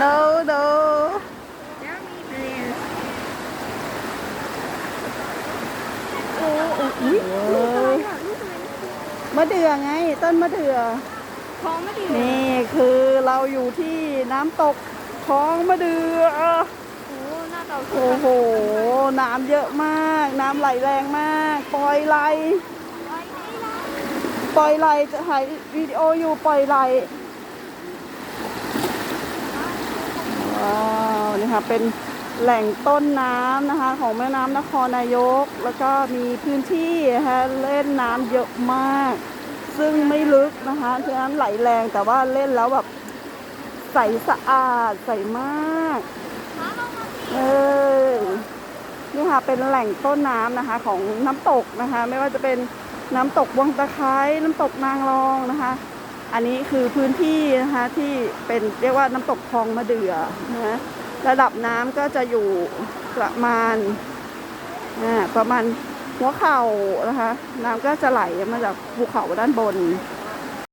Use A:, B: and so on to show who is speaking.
A: no no
B: There me there.
A: โอ้โอ้อุ๊ย
B: ลูกอะไรอะลูกอะไร
A: มะเดื่อไง ต้นมะเดื่อ
B: ท้องไม่ดี
A: นี่คือเราอยู่ที่น้ำตกคลองมะเดือ
B: โอ้หน้าเต่า
A: โอ้โห น้ำเยอะมาก น้ำไหลแรงมาก ปล่อยไหล
B: ไปนี่นะ
A: ปล่อยไหลจะถ่ายวิดีโออยู่ปล่อยไหลว้าวนี่ ค่ะ เป็นแหล่งต้นน้ำนะคะ ของแม่น้ำนครนายก แล้วก็มีพื้นที่นะคะเล่นน้ำเยอะมาก ซึ่งไม่ลึกนะคะฉะนั้นไหลแรงแต่ว่าเล่นแล้วแบบใสสะอาดใสมากเออนี่ค่ะเป็นแหล่งต้นน้ำนะคะ ของน้ำตกนะคะ ไม่ว่าจะเป็นน้ำตกวังตะไคร้น้ำตกนางรองนะคะ อันนี้คือพื้นที่นะคะที่เป็นเรียกว่าน้ำตกคลองมะเดื่อนะคะ ระดับน้ำก็จะอยู่ประมาณประมาณหัวเข่านะคะ น้ำก็จะไหลมาจากภูเขาด้านบน